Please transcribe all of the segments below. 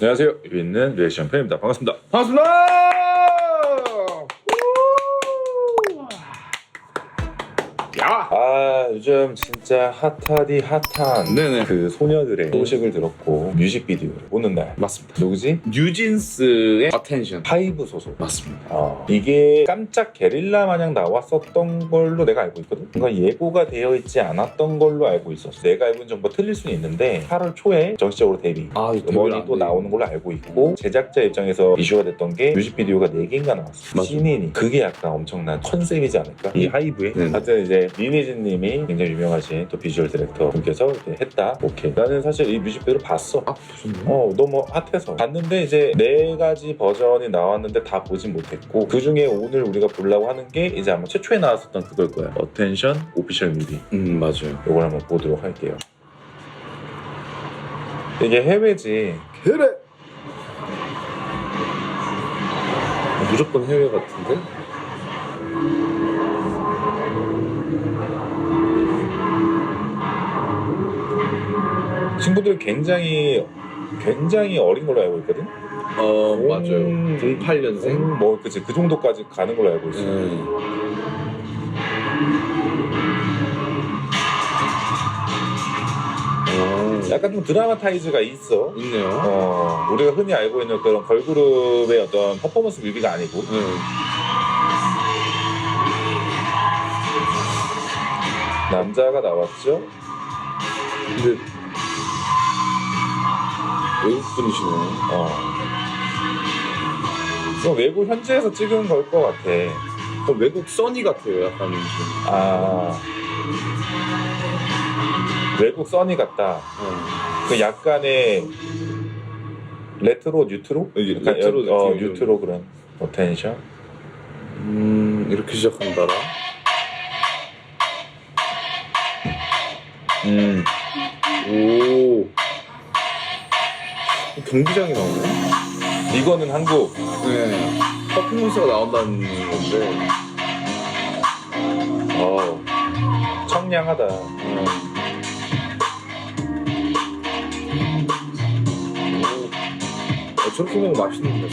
안녕하세요. 여기 있는 리액션 팬입니다. 반갑습니다. 반갑습니다. 야. 아 요즘 진짜 핫하디 핫한 네네. 그 소녀들의 소식을 들었고 뮤직비디오를 보는 날 맞습니다. 누구지? 뉴진스의 어텐션. 하이브 소속 맞습니다. 어, 이게 깜짝 게릴라 마냥 나왔었던 걸로 내가 알고 있거든. 뭔가 예고가 되어 있지 않았던 걸로 알고 있었어. 내가 알고 있는 정보 틀릴 수는 있는데 8월 초에 정식적으로 데뷔. 아, 음원이 또 나오는 걸로 알고 있고 제작자 입장에서 이슈가 됐던 게 뮤직비디오가 4개인가 나왔어 맞아. 신인이 그게 약간 엄청난 컨셉이지 않을까 이 하이브의 네. 하여튼 이제 리니진 님이 굉장히 유명하신 또 비주얼 디렉터 분께서 이렇게 했다 오케이 나는 사실 이 뮤직비디오를 봤어 아, 보셨나요? 어 너무 핫해서 봤는데 이제 네 가지 버전이 나왔는데 다 보진 못했고 그 중에 오늘 우리가 보려고 하는 게 이제 아마 최초에 나왔었던 그걸 거야 어텐션 오피셜 뮤비 음, 맞아요. 이걸 한번 보도록 할게요 이게 해외지 해외. 무조건 해외 같은데? 친구들 굉장히 굉장히 어린 걸로 알고 있거든. 어, 음. 맞아요. 08년생. 음, 뭐 그치 그 정도까지 가는 걸로 알고 있어. 네. 오, 약간 좀 드라마타이즈가 있어. 있네요. 어, 우리가 흔히 알고 있는 그런 걸그룹의 어떤 퍼포먼스 뮤비가 아니고 네. 남자가 나왔죠. 근데 외국 분이시네요. 어. 그럼 외국 현지에서 찍은 걸 것 같아. 어, 외국 써니 같아요, 약간 좀. 아 외국 써니 같다. 어. 그 약간의 레트로 뉴트로? 예, 약간 레트로 여- 어, 느낌이 뉴트로 그런 어텐션. 음, 이렇게 시작한다라. 음. 오. 경기장이 나오네. 이거는 한국. 네. 퍼포먼스가 나온다는 건데. 어. 청량하다. 어. 오. 어, 저렇게 먹으면 맛있는데.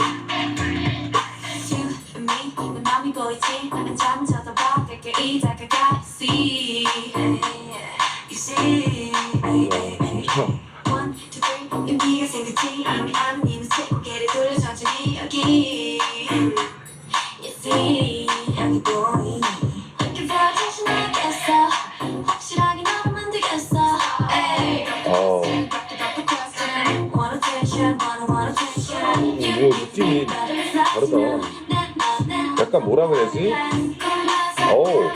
you see 어. 뭐 느낌이 다르다. 약간 뭐라 그래야지? 어우.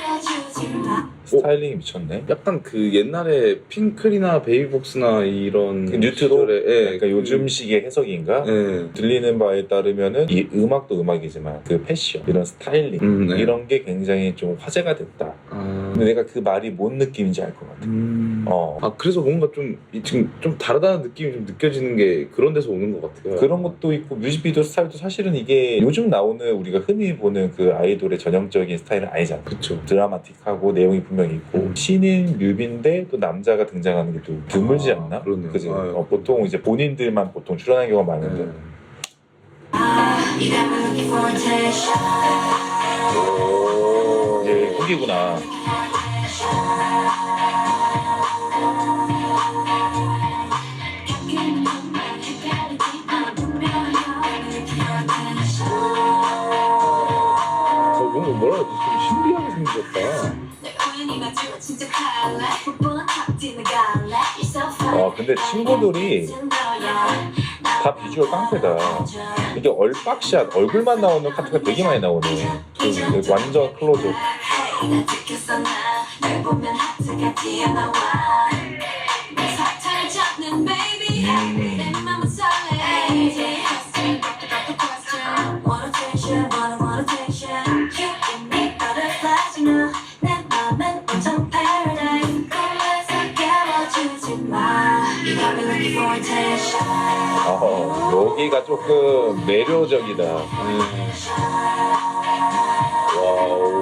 스타일링이 미쳤네. 약간 그 옛날에 핑클이나 베이비복스나 이런 그 뉴트로? 시절에, 예, 그러니까 요즘식의 해석인가? 예. 들리는 바에 따르면은 이 음악도 음악이지만 그 패션 이런 스타일링 음, 네. 이런 게 굉장히 좀 화제가 됐다. 아, 근데 내가 그 말이 뭔 느낌인지 알 것 같아. 음. 어. 아 그래서 뭔가 좀 이- 지금 좀 다르다는 느낌이 좀 느껴지는 게 그런 데서 오는 것 같아요. 그런 것도 있고 뮤직비디오 스타일도 사실은 이게 요즘 나오는 우리가 흔히 보는 그 아이돌의 전형적인 스타일은 아니잖아. 그쵸. 드라마틱하고 내용이 분명히 있고 음. 신인 뮤비인데 또 남자가 등장하는 게 또 드물지 아, 않나? 그러네요. 그지? 아, 어, 보통 이제 본인들만 보통 출연하는 경우가 많은데 네. 오. 이게 후기구나. 뭔가 뭐라 해야 되지? 좀 신비하게 생겼다. 내 우연히 마주한 진짜 갈래 뻔뻔한 탑 뛰는 갈래 You're so fine. 와, 근데 친구들이 다 비주얼 깡패다. 이게 얼박샷 얼굴만 나오는 카트가 되게 많이 나오네. 그 완전 클로즈. 나널 보면 하트가 튀어나와 어, 여기가 조금 매료적이다. 네. 와우.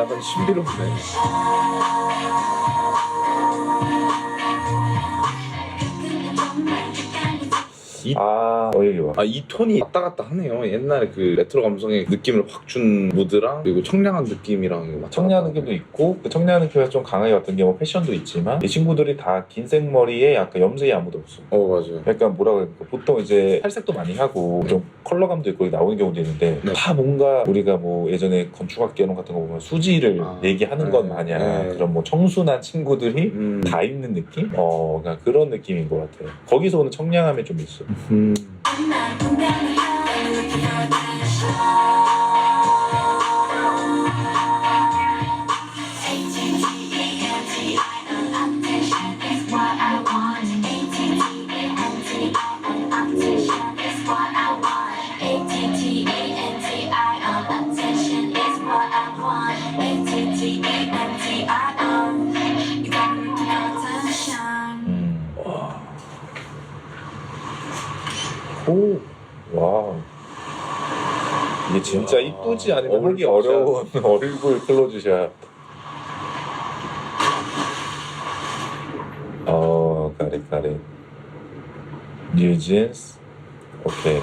약간 신비롭네. 헷갈리지 아, 어 여기 봐. 아 이 톤이 왔다 갔다 하네요. 옛날에 그 레트로 감성의 느낌을 확 준 무드랑 그리고 청량한 느낌이랑 왔다 청량한 느낌도 있고 그 청량한 느낌에서 좀 강하게 왔던 게 뭐 패션도 있지만 이 친구들이 다 긴 생머리에 약간 염색이 아무도 없어. 어 맞아요. 약간 뭐라고 해야 될까 보통 이제 탈색도 많이 하고 좀 컬러감도 있고 나오는 경우도 있는데 네. 다 뭔가 우리가 뭐 예전에 건축학개론 같은 거 보면 수지를 아, 얘기하는 네, 것 마냥 네. 그런 뭐 청순한 친구들이 음. 다 입는 느낌? 어 그냥 그런 느낌인 것 같아요 거기서 오는 청량함이 좀 있어 음. 난분 오, 와. 이게 진짜 이야, 이쁘지 않으면 얼굴 하기 어려운 얼굴 클로즈샷. 어, 가릿 가릿. 뉴진스. 오케이.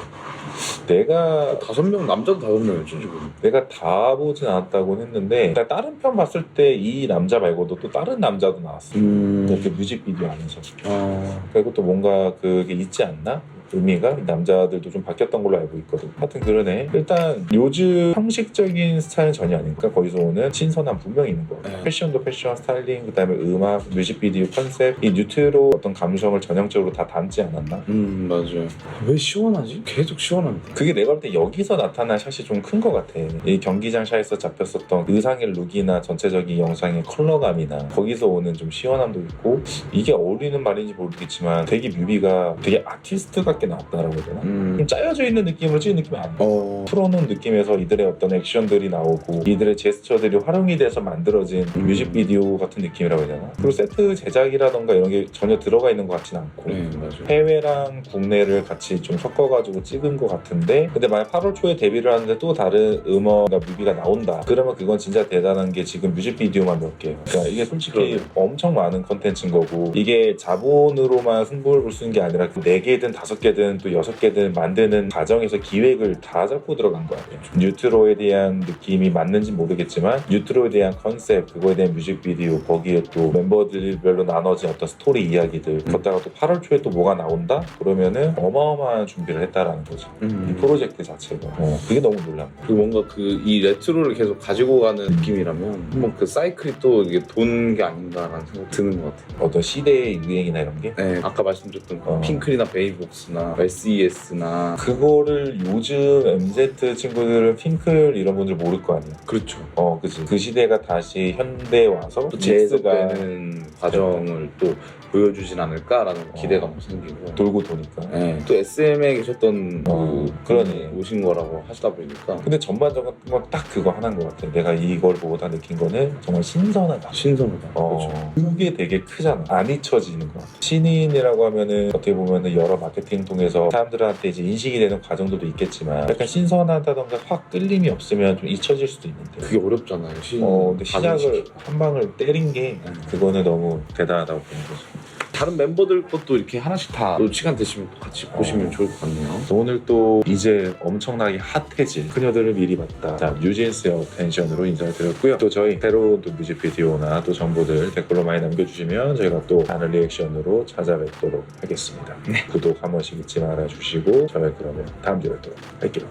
내가 다섯 명 남자도 다섯 명이었죠 지금. 내가 다 보진 않았다고 했는데 일단 다른 편 봤을 때 이 남자 말고도 또 다른 남자도 나왔어. 음. 이렇게 뮤직비디오 안에서. 아. 그리고 또 뭔가 그게 있지 않나? 의미가 남자들도 좀 바뀌었던 걸로 알고 있거든. 하여튼 그러네. 일단 요즘 형식적인 스타일은 전혀 아니니까 거기서 오는 신선함 분명히 있는 거 같아. 네. 패션도 패션, 스타일링, 그 다음에 음악, 뮤직비디오 컨셉, 이 뉴트로 어떤 감성을 전형적으로 다 담지 않았나? 음 맞아요. 왜 시원하지? 계속 시원합니다. 그게 내가 볼 때 여기서 나타난 샷이 좀 큰 것 같아. 이 경기장 샷에서 잡혔었던 의상의 룩이나 전체적인 영상의 컬러감이나 거기서 오는 좀 시원함도 있고 이게 어울리는 말인지 모르겠지만 되게 뮤비가 되게 아티스트 같게 나왔다라고 해야 되나? 음. 좀 짜여져 있는 느낌으로 찍은 느낌이 안 나. 어. 풀어놓은 느낌에서 이들의 어떤 액션들이 나오고 이들의 제스처들이 활용이 돼서 만들어진 음. 뮤직비디오 같은 느낌이라고 해야 되나? 그리고 세트 제작이라던가 이런 게 전혀 들어가 있는 것 같지는 않고 네 맞아요. 해외랑 국내를 같이 좀 섞어가지고 찍은 것 같은데 근데 만약 8월 초에 데뷔를 하는데 또 다른 음원과 뮤비가 나온다 그러면 그건 진짜 대단한 게 지금 뮤직비디오만 몇 개. 그러니까 이게 솔직히. 엄청 많은 컨텐츠인 거고 이게 자본으로만 승부를 볼 수 있는 게 아니라 그네 개든 다섯 개든 또 여섯 개든 만드는 과정에서 기획을 다 잡고 들어간 거야. 뉴트로에 대한 느낌이 맞는지 모르겠지만 뉴트로에 대한 컨셉 그거에 대한 뮤직비디오 거기에 또 멤버들별로 나눠진 어떤 스토리 이야기들 걷다가 또 8월 초에 또 뭐가 나온다 그러면은 어마어마한 준비를 했다라는. 이 음. 프로젝트 자체가 어, 그게 너무 놀랍다. 그리고 뭔가 그 이 레트로를 계속 가지고 가는 느낌이라면 한번 그 사이클이 또 이게 도는 게 아닌가라는 생각 드는 것 같아요. 어떤 시대의 유행이나 이런 게 네, 아까 말씀드렸던 어. 핑클이나 베이복스나 SES나 그거를 요즘 MZ 친구들은 핑클 이런 분들 모를 거 아니야. 그렇죠. 어, 그지. 그 시대가 다시 현대에 와서 또 재해석가 재해석되는 과정을 또 보여주진 않을까라는 기대감도 생기고 돌고 도니까. 네, 또 SM에 계셨던 어, 그 그러네. 오신 거라고 하시다 보니까 근데 전반적인 건 딱 그거 하나인 것 같아. 내가 이걸 보고 다 느낀 거는 정말 신선하다. 신선하다. 어, 그렇죠. 그게 되게 크잖아. 안 잊혀지는 것 같아. 신인이라고 하면은 어떻게 보면은 여러 마케팅 통해서 사람들한테 이제 인식이 되는 과정들도 있겠지만 약간 신선하다던가 확 끌림이 없으면 좀 잊혀질 수도 있는데. 그게 어렵잖아요. 시, 어, 근데 시작을. 한 방을 때린 게 음. 그거는 너무 대단하다고 보는 거죠. 다른 멤버들 것도 이렇게 하나씩 다 또 시간 되시면 또 같이 보시면 좋을 것 같네요. 오늘 또 이제 엄청나게 핫해진 그녀들을 미리 봤다. 자, 뉴진스의 어텐션으로 인사를 드렸고요. 또 저희 새로운 또 뮤직비디오나 또 정보들 댓글로 많이 남겨주시면 저희가 또 다른 리액션으로 찾아뵙도록 하겠습니다. 구독 한 번씩 잊지 말아주시고 저희 그러면 다음 주에 뵙도록 할게요.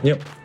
안녕!